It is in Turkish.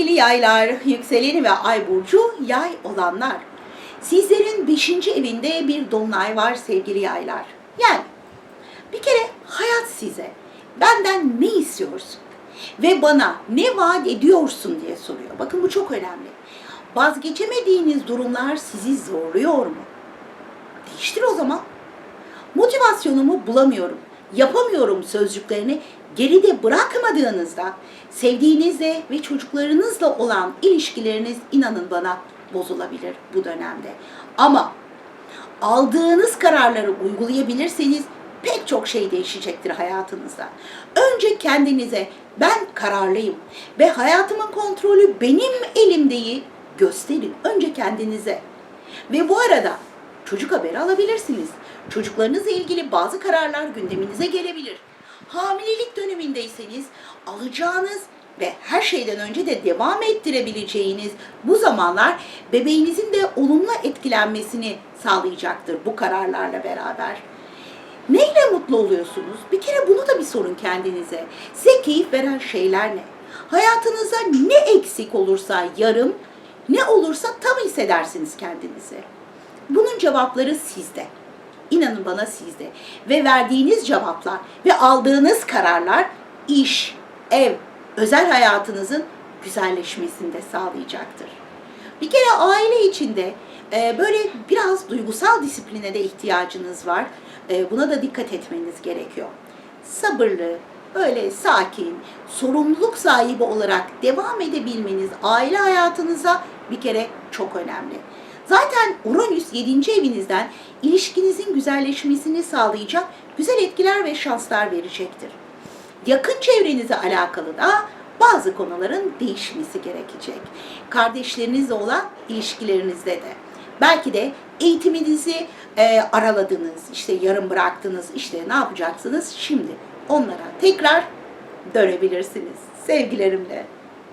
Sevgili yaylar, yükseleni ve ay burcu yay olanlar. Sizlerin beşinci evinde bir dolunay var sevgili yaylar. Yani bir kere hayat size benden ne istiyorsun ve bana ne vaat ediyorsun diye soruyor. Bakın bu çok önemli. Vazgeçemediğiniz durumlar sizi zorluyor mu? Değiştir o zaman. Motivasyonumu bulamıyorum, yapamıyorum sözcüklerini geride bırakmadığınızda sevdiğinizle ve çocuklarınızla olan ilişkileriniz inanın bana bozulabilir bu dönemde. Ama aldığınız kararları uygulayabilirseniz pek çok şey değişecektir hayatınızda. Önce kendinize ben kararlıyım ve hayatımın kontrolü benim elimdeyi gösterin. Önce kendinize. Ve bu arada çocuk haberi alabilirsiniz. Çocuklarınızla ilgili bazı kararlar gündeminize gelebilir. Hamilelik dönemindeyseniz alacağınız ve her şeyden önce de devam ettirebileceğiniz bu zamanlar bebeğinizin de olumlu etkilenmesini sağlayacaktır bu kararlarla beraber. Neyle mutlu oluyorsunuz? Bir kere bunu da bir sorun kendinize. Size keyif veren şeyler ne? Hayatınızda ne eksik olursa yarım, ne olursa tam hissedersiniz kendinizi. Bunun cevapları sizde. İnanın bana sizde. Ve verdiğiniz cevaplar ve aldığınız kararlar iş, ev, özel hayatınızın güzelleşmesini de sağlayacaktır. Bir kere aile içinde e, böyle biraz duygusal disipline de ihtiyacınız var. E, buna da dikkat etmeniz gerekiyor. Sabırlı, böyle sakin, sorumluluk sahibi olarak devam edebilmeniz aile hayatınıza bir kere çok önemli. Zaten Uranüs 7. evinizden ilişkinizin güzelleşmesini sağlayacak güzel etkiler ve şanslar verecektir. Yakın çevrenize alakalı da bazı konuların değişmesi gerekecek. Kardeşlerinizle olan ilişkilerinizde de. Belki de eğitiminizi e, araladınız, işte yarım bıraktınız, işte ne yapacaksınız şimdi? Onlara tekrar dönebilirsiniz. Sevgilerimle.